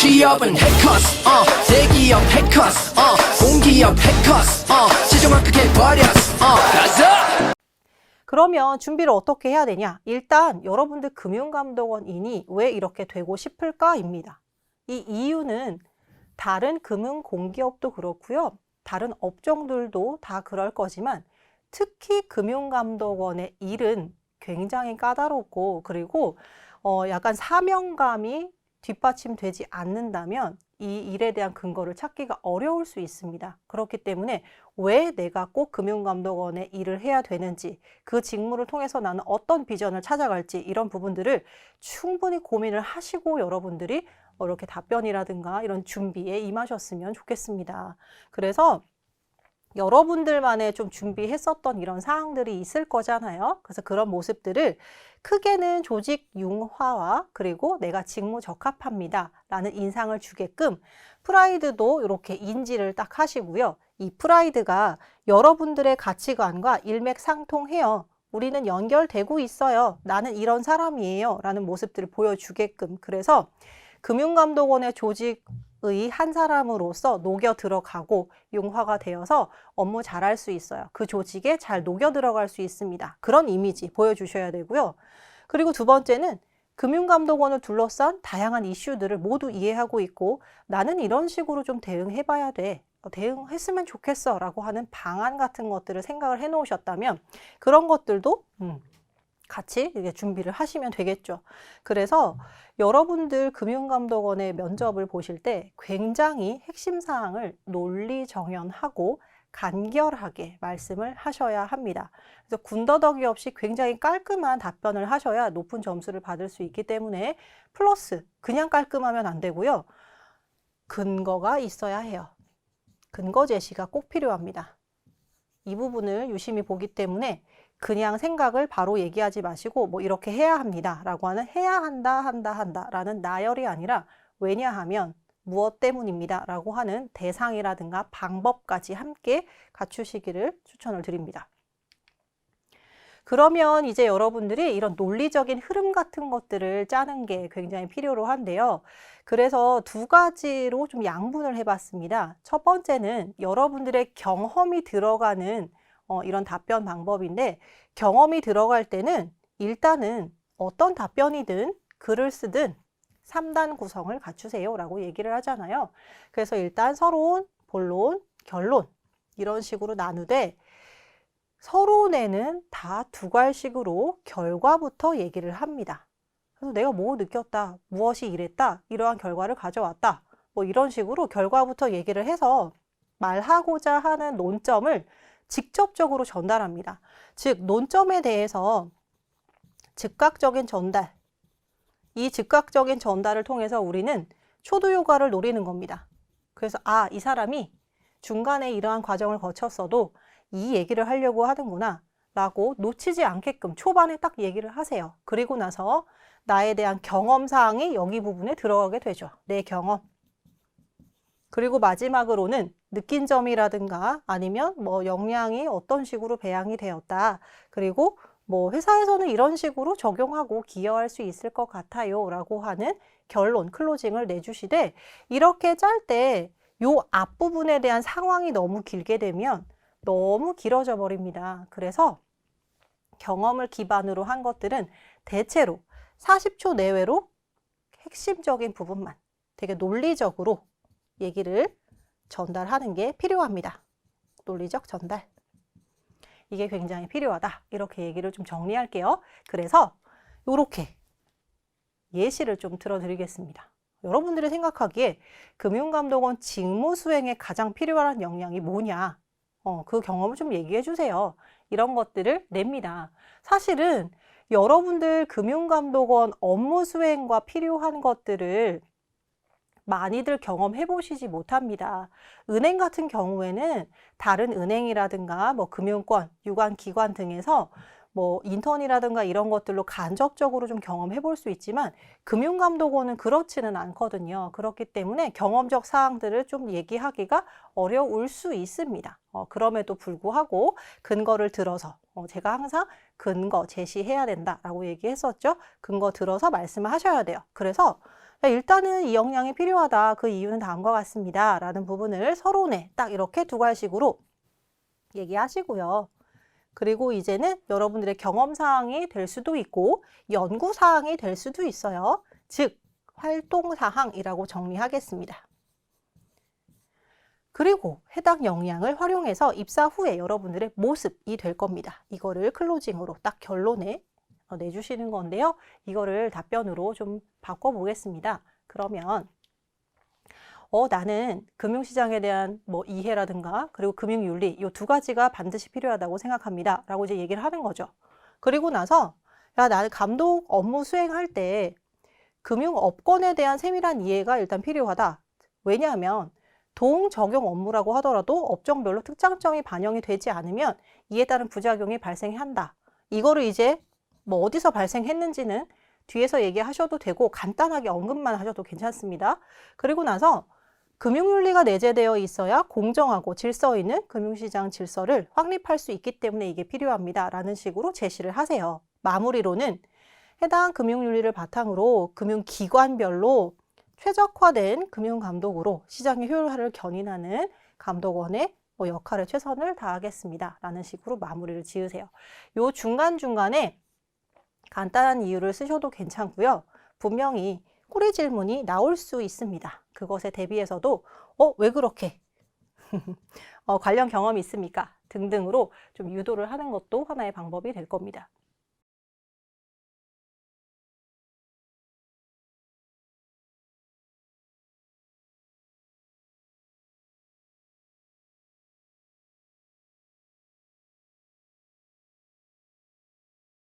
취업은 해커스 어 대기업 해커스 어 공기업 해커스 어 최종 합격해버렸어 어 가자 그러면 준비를 어떻게 해야 되냐? 일단 여러분들 금융감독원인이 왜 이렇게 되고 싶을까입니다. 이 이유는 다른 금융 공기업도 그렇고요. 다른 업종들도 다 그럴 거지만 특히 금융감독원의 일은 굉장히 까다롭고 그리고 어 약간 사명감이 뒷받침되지 않는다면 이 일에 대한 근거를 찾기가 어려울 수 있습니다. 그렇기 때문에 왜 내가 꼭 금융감독원의 일을 해야 되는지, 그 직무를 통해서 나는 어떤 비전을 찾아갈지 이런 부분들을 충분히 고민을 하시고 여러분들이 뭐 이렇게 답변이라든가 이런 준비에 임하셨으면 좋겠습니다. 그래서 여러분들만의 좀 준비했었던 이런 사항들이 있을 거잖아요. 그래서 그런 모습들을 크게는 조직 융화와 그리고 내가 직무 적합합니다. 라는 인상을 주게끔 프라이드도 이렇게 인지를 딱 하시고요. 이 프라이드가 여러분들의 가치관과 일맥상통해요. 우리는 연결되고 있어요. 나는 이런 사람이에요. 라는 모습들을 보여주게끔. 그래서 금융감독원의 조직의 한 사람으로서 녹여 들어가고 융화가 되어서 업무 잘할 수 있어요. 그 조직에 잘 녹여 들어갈 수 있습니다. 그런 이미지 보여주셔야 되고요. 그리고 두 번째는 금융감독원을 둘러싼 다양한 이슈들을 모두 이해하고 있고 나는 이런 식으로 좀 대응해 봐야 돼. 어, 대응했으면 좋겠어 라고 하는 방안 같은 것들을 생각을 해 놓으셨다면 그런 것들도 음, 같이 준비를 하시면 되겠죠. 그래서 여러분들 금융감독원의 면접을 보실 때 굉장히 핵심 사항을 논리 정연하고 간결하게 말씀을 하셔야 합니다. 그래서 군더더기 없이 굉장히 깔끔한 답변을 하셔야 높은 점수를 받을 수 있기 때문에 플러스 그냥 깔끔하면 안 되고요. 근거가 있어야 해요. 근거 제시가 꼭 필요합니다. 이 부분을 유심히 보기 때문에 그냥 생각을 바로 얘기하지 마시고 뭐 이렇게 해야 합니다 라고 하는 해야 한다 한다 한다 라는 나열이 아니라 왜냐하면 무엇 때문입니다 라고 하는 대상이라든가 방법까지 함께 갖추시기를 추천을 드립니다. 그러면 이제 여러분들이 이런 논리적인 흐름 같은 것들을 짜는 게 굉장히 필요로 한데요. 그래서 두 가지로 좀 양분을 해봤습니다. 첫 번째는 여러분들의 경험이 들어가는 어, 이런 답변 방법인데 경험이 들어갈 때는 일단은 어떤 답변이든 글을 쓰든 3단 구성을 갖추세요 라고 얘기를 하잖아요. 그래서 일단 서론, 본론, 결론 이런 식으로 나누되 서론에는 다두 갈식으로 결과부터 얘기를 합니다. 그래서 내가 뭐 느꼈다, 무엇이 이랬다, 이러한 결과를 가져왔다. 뭐 이런 식으로 결과부터 얘기를 해서 말하고자 하는 논점을 직접적으로 전달합니다. 즉, 논점에 대해서 즉각적인 전달, 이 즉각적인 전달을 통해서 우리는 초도 효과를 노리는 겁니다. 그래서 아, 이 사람이 중간에 이러한 과정을 거쳤어도 이 얘기를 하려고 하는구나 라고 놓치지 않게끔 초반에 딱 얘기를 하세요. 그리고 나서 나에 대한 경험 사항이 여기 부분에 들어가게 되죠. 내 경험. 그리고 마지막으로는 느낀 점이라든가 아니면 뭐 역량이 어떤 식으로 배양이 되었다. 그리고 뭐 회사에서는 이런 식으로 적용하고 기여할 수 있을 것 같아요. 라고 하는 결론, 클로징을 내주시되 이렇게 짤 때 요 앞부분에 대한 상황이 너무 길게 되면 너무 길어져 버립니다. 그래서 경험을 기반으로 한 것들은 대체로 40초 내외로 핵심적인 부분만 되게 논리적으로 얘기를 전달하는 게 필요합니다. 논리적 전달. 이게 굉장히 필요하다. 이렇게 얘기를 좀 정리할게요. 그래서 이렇게 예시를 좀 들어드리겠습니다. 여러분들이 생각하기에 금융감독원 직무 수행에 가장 필요한 역량이 뭐냐? 어, 그 경험을 좀 얘기해 주세요. 이런 것들을 냅니다. 사실은 여러분들 금융감독원 업무 수행과 필요한 것들을 많이들 경험해 보시지 못합니다. 은행 같은 경우에는 다른 은행이라든가 뭐 금융권, 유관기관 등에서 뭐 인턴이라든가 이런 것들로 간접적으로 좀 경험해 볼 수 있지만 금융감독원은 그렇지는 않거든요. 그렇기 때문에 경험적 사항들을 좀 얘기하기가 어려울 수 있습니다. 어, 그럼에도 불구하고 근거를 들어서 어, 제가 항상 근거 제시해야 된다라고 얘기했었죠. 근거 들어서 말씀을 하셔야 돼요. 그래서 야, 일단은 이 역량이 필요하다. 그 이유는 다음과 같습니다. 라는 부분을 서론에 딱 이렇게 두 갈식으로 얘기하시고요. 그리고 이제는 여러분들의 경험사항이 될 수도 있고 연구사항이 될 수도 있어요. 즉, 활동사항이라고 정리하겠습니다. 그리고 해당 역량을 활용해서 입사 후에 여러분들의 모습이 될 겁니다. 이거를 클로징으로 딱 결론에 어, 내주시는 건데요. 이거를 답변으로 좀 바꿔보겠습니다. 그러면 어, 나는 금융시장에 대한 뭐 이해라든가 그리고 금융윤리 이 두 가지가 반드시 필요하다고 생각합니다. 라고 이제 얘기를 하는 거죠. 그리고 나서 야, 나는 감독 업무 수행할 때 금융업권에 대한 세밀한 이해가 일단 필요하다. 왜냐하면 동 적용 업무라고 하더라도 업종별로 특장점이 반영이 되지 않으면 이에 따른 부작용이 발생한다. 이거를 이제 뭐 어디서 발생했는지는 뒤에서 얘기하셔도 되고 간단하게 언급만 하셔도 괜찮습니다. 그리고 나서 금융윤리가 내재되어 있어야 공정하고 질서 있는 금융시장 질서를 확립할 수 있기 때문에 이게 필요합니다. 라는 식으로 제시를 하세요. 마무리로는 해당 금융윤리를 바탕으로 금융기관별로 최적화된 금융감독으로 시장의 효율화를 견인하는 감독원의 뭐 역할에 최선을 다하겠습니다. 라는 식으로 마무리를 지으세요. 요 중간중간에 간단한 이유를 쓰셔도 괜찮고요. 분명히 꼬리 질문이 나올 수 있습니다. 그것에 대비해서도 어, 왜 그렇게? 어, 관련 경험이 있습니까? 등등으로 좀 유도를 하는 것도 하나의 방법이 될 겁니다.